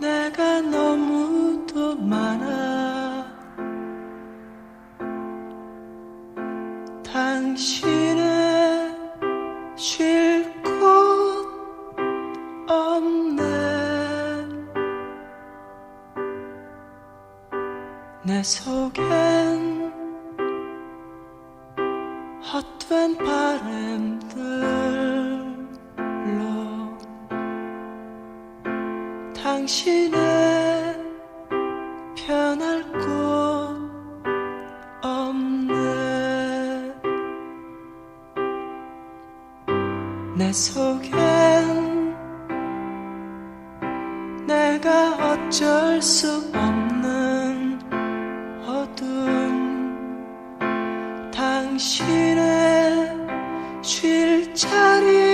내가 너무도 많아. 당신의 쉴 곳 없네. 내 속엔 헛된 바람 당신의 편할 곳 없네. 내 속엔 내가 어쩔 수 없는 어둠. 당신의 쉴 자리